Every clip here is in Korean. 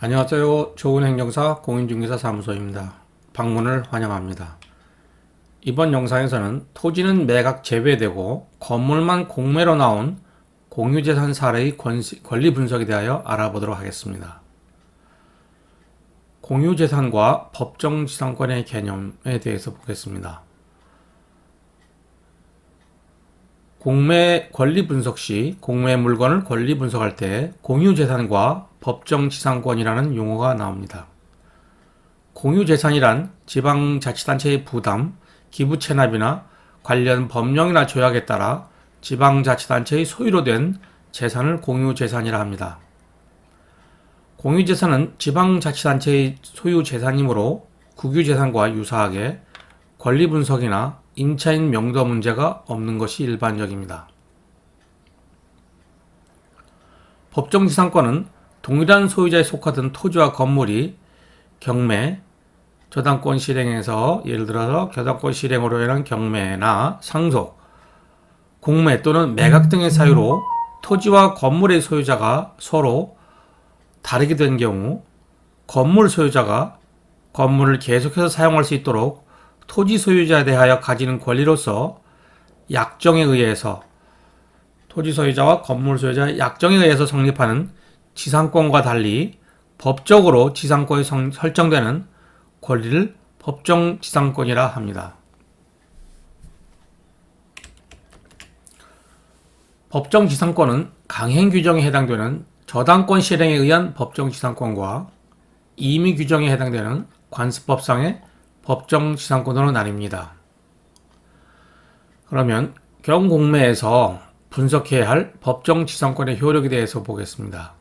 안녕하세요. 좋은 행정사 공인중개사 사무소입니다. 방문을 환영합니다. 이번 영상에서는 토지는 매각 제외되고 건물만 공매로 나온 공유재산 사례의 권리 분석에 대하여 알아보도록 하겠습니다. 공유재산과 법정지상권의 개념에 대해서 보겠습니다. 공매 권리 분석 시 공매 물건을 권리 분석할 때 공유재산과 법정지상권이라는 용어가 나옵니다. 공유재산이란 지방자치단체의 부담, 기부 체납이나 관련 법령이나 조약에 따라 지방자치단체의 소유로 된 재산을 공유재산이라 합니다. 공유재산은 지방자치단체의 소유 재산이므로 국유재산과 유사하게 권리 분석이나 임차인 명도 문제가 없는 것이 일반적입니다. 법정지상권은 동일한 소유자에 속하던 토지와 건물이 경매, 저당권 실행에서 예를 들어서 저당권 실행으로 인한 경매나 상속, 공매 또는 매각 등의 사유로 토지와 건물의 소유자가 서로 다르게 된 경우 건물 소유자가 건물을 계속해서 사용할 수 있도록 토지 소유자에 대하여 가지는 권리로서 약정에 의해서 토지 소유자와 건물 소유자의 약정에 의해서 성립하는 지상권과 달리 법적으로 지상권이 성- 설정되는 권리를 법정 지상권이라 합니다. 법정 지상권은 강행 규정에 해당되는 저당권 실행에 의한 법정 지상권과 임의 규정에 해당되는 관습법상의 법정 지상권으로 나뉩니다. 그러면 경공매에서 분석해야 할 법정 지상권의 효력에 대해서 보겠습니다.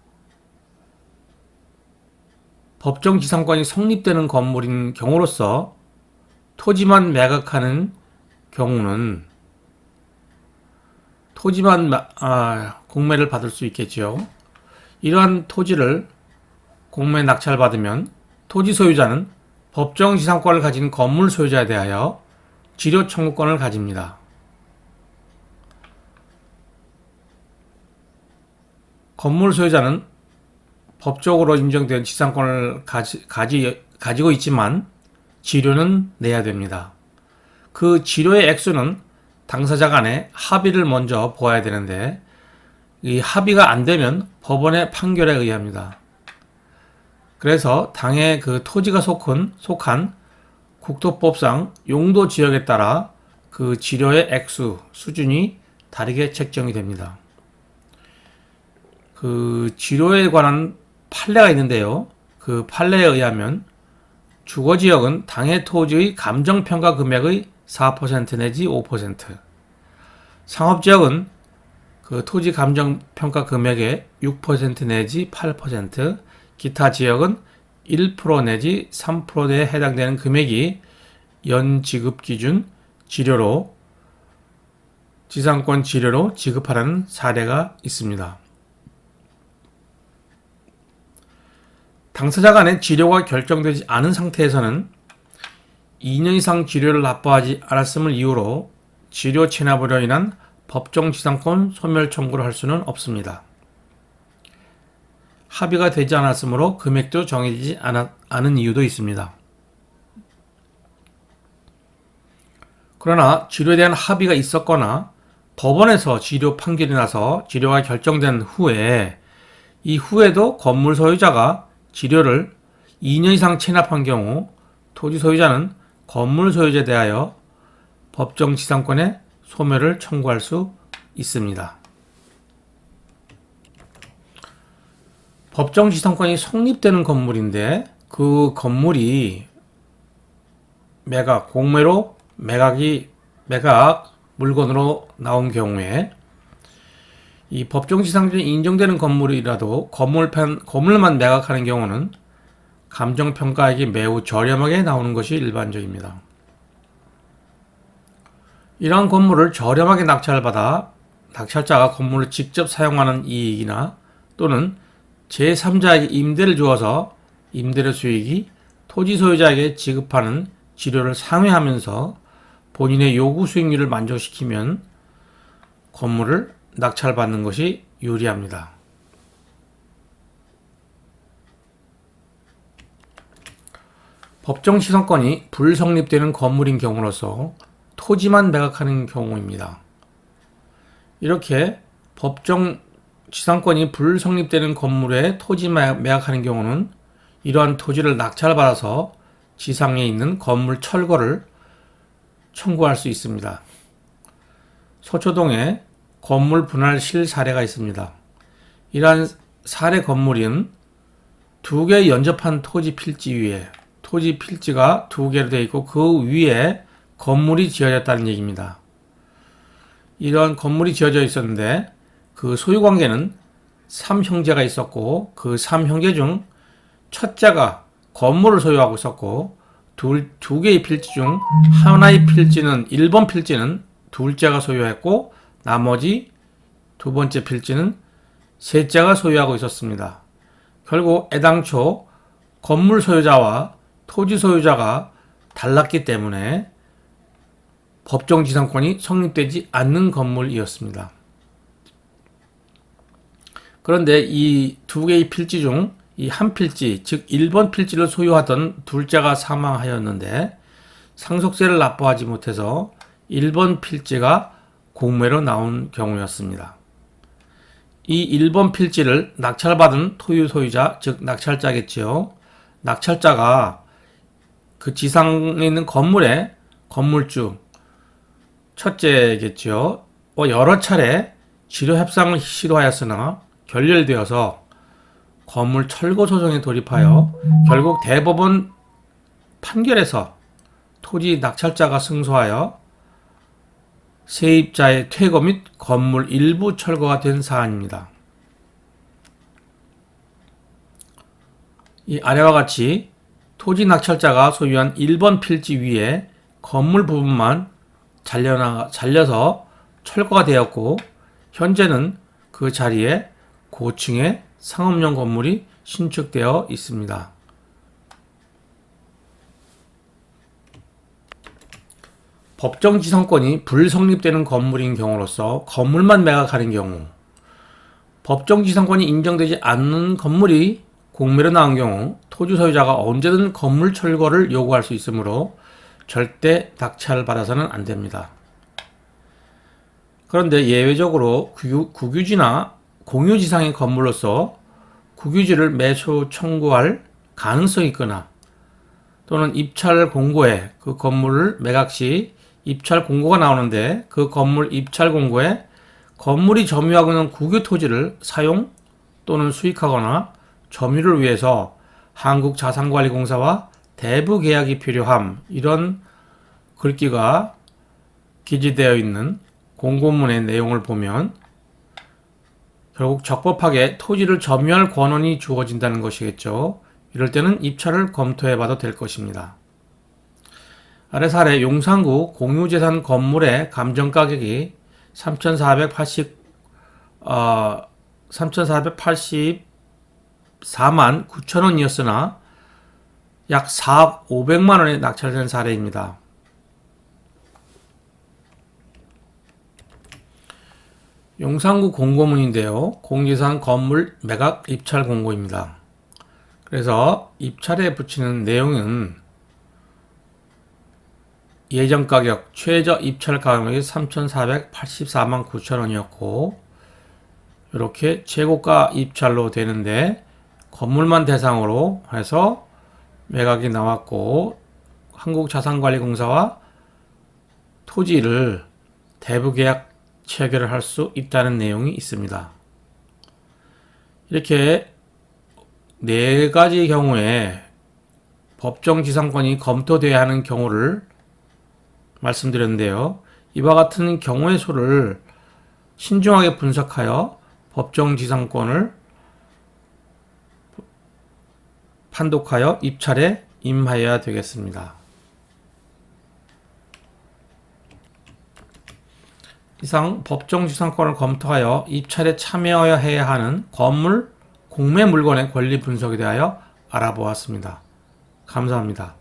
법정 지상권이 성립되는 건물인 경우로서 토지만 매각하는 경우는 토지만 마- 아, 공매를 받을 수 있겠지요. 이러한 토지를 공매 낙찰받으면 토지 소유자는 법정 지상권을 가진 건물 소유자에 대하여 지료 청구권을 가집니다. 건물 소유자는 법적으로 인정된 지상권을 가지, 가지, 가지고 있지만 지료는 내야 됩니다. 그 지료의 액수는 당사자 간에 합의를 먼저 보아야 되는데 이 합의가 안 되면 법원의 판결에 의합니다. 그래서 당의 그 토지가 속한, 속한 국토법상 용도 지역에 따라 그 지료의 액수, 수준이 다르게 책정이 됩니다. 그 지료에 관한 판례가 있는데요. 그 판례에 의하면 주거 지역은 당해 토지의 감정 평가 금액의 4% 내지 5%, 상업 지역은 그 토지 감정 평가 금액의 6% 내지 8%, 기타 지역은 1% 내지 3%에 해당되는 금액이 연 지급 기준 지료로 지상권 지료로 지급하라는 사례가 있습니다. 당사자 간의 지료가 결정되지 않은 상태에서는 2년 이상 지료를 납부하지 않았음을 이유로 지료 체납으로 인한 법정 지상권 소멸 청구를 할 수는 없습니다. 합의가 되지 않았으므로 금액도 정해지지 않은 이유도 있습니다. 그러나 지료에 대한 합의가 있었거나 법원에서 지료 판결이 나서 지료가 결정된 후에 이 후에도 건물 소유자가 지료를 2년 이상 체납한 경우 토지 소유자는 건물 소유자에 대하여 법정 지상권의 소멸을 청구할 수 있습니다. 법정 지상권이 성립되는 건물인데 그 건물이 매각 공매로 매각이 매각 물건으로 나온 경우에 이 법정 지상권이 인정되는 건물이라도 건물편 건물만 매각하는 경우는 감정 평가액이 매우 저렴하게 나오는 것이 일반적입니다. 이러한 건물을 저렴하게 낙찰받아 낙찰자가 건물을 직접 사용하는 이익이나 또는 제3자에게 임대를 주어서 임대료 수익이 토지 소유자에게 지급하는 지료를 상회하면서 본인의 요구 수익률을 만족시키면 건물을 낙찰받는 것이 유리합니다. 법정 시성권이 불성립되는 건물인 경우로서 토지만 매각하는 경우입니다. 이렇게 법정 지상권이 불성립되는 건물에 토지 매- 매각하는 경우는 이러한 토지를 낙찰받아서 지상에 있는 건물 철거를 청구할 수 있습니다. 서초동에 건물 분할 실 사례가 있습니다. 이러한 사례 건물은 두개 연접한 토지 필지 위에 토지 필지가 두 개로 되어 있고 그 위에 건물이 지어졌다는 얘기입니다. 이런 건물이 지어져 있었는데 그 소유 관계는 3형제가 있었고 그 3형제 중 첫째가 건물을 소유하고 있었고 둘, 두 개의 필지 중 하나의 필지는 1번 필지는 둘째가 소유했고 나머지 두 번째 필지는 셋째가 소유하고 있었습니다. 결국 애당초 건물 소유자와 토지 소유자가 달랐기 때문에 법정 지상권이 성립되지 않는 건물이었습니다. 그런데 이 두 개의 필지 중 이 한 필지, 즉 1번 필지를 소유하던 둘째가 사망하였는데 상속세를 납부하지 못해서 1번 필지가 공매로 나온 경우였습니다. 이 1번 필지를 낙찰받은 토유 소유자, 즉 낙찰자겠지요. 낙찰자가 그 지상에 있는 건물의 건물주, 첫째겠지요. 어, 여러 차례 지료 협상을 시도하였으나 결렬되어서 건물 철거 소송에 돌입하여 결국 대법원 판결에서 토지 낙찰자가 승소하여 세입자의 퇴거 및 건물 일부 철거가 된 사안입니다. 이 아래와 같이 토지 낙찰자가 소유한 1번 필지 위에 건물 부분만 잘려나, 잘려서 철거가 되었고 현재는 그 자리에 고층의 상업용 건물이 신축되어 있습니다. 법정 지상권이 불성립되는 건물인 경우로서 건물만 매각하는 경우 법정 지상권이 인정되지 않는 건물이 공매로 나온 경우 토지 소유자가 언제든 건물 철거를 요구할 수 있으므로 절대 낙찰 받아서는 안 됩니다. 그런데 예외적으로 국유, 국유지나 공유지상의 건물로서 국유지를 매수 청구할 가능성이 있거나 또는 입찰 공고에 그 건물을 매각 시 입찰 공고가 나오는데 그 건물 입찰 공고에 건물이 점유하고 있는 국유 토지를 사용 또는 수익하거나 점유를 위해서 한국자산관리공사와 대부 계약이 필요함 이런 글귀가 기재되어 있는 공고문의 내용을 보면 결국 적법하게 토지를 점유할 권한이 주어진다는 것이겠죠. 이럴 때는 입찰을 검토해 봐도 될 것입니다. 아래 사례 용산구 공유재산 건물의 감정 가격이 3,480 어, 3,484만 9천 원이었으나 약 4억 500만 원에 낙찰된 사례입니다. 용산구 공고문인데요. 공지산 건물 매각 입찰 공고입니다. 그래서 입찰에 붙이는 내용은 예정 가격 최저 입찰 가격이 3,484만 9천 원이었고 이렇게 최고가 입찰로 되는데 건물만 대상으로 해서 매각이 나왔고 한국자산관리공사와 토지를 대부 계약 체결을 할 수 있다는 내용이 있습니다. 이렇게 네 가지 경우에 법정 지상권이 검토돼야 하는 경우를 말씀드렸는데요. 이와 같은 경우의 수를 신중하게 분석하여 법정 지상권을 판독하여 입찰에 임하여야 되겠습니다. 이상 법정 지상권을 검토하여 입찰에 참여해야 하는 건물 공매 물건의 권리 분석에 대하여 알아보았습니다. 감사합니다.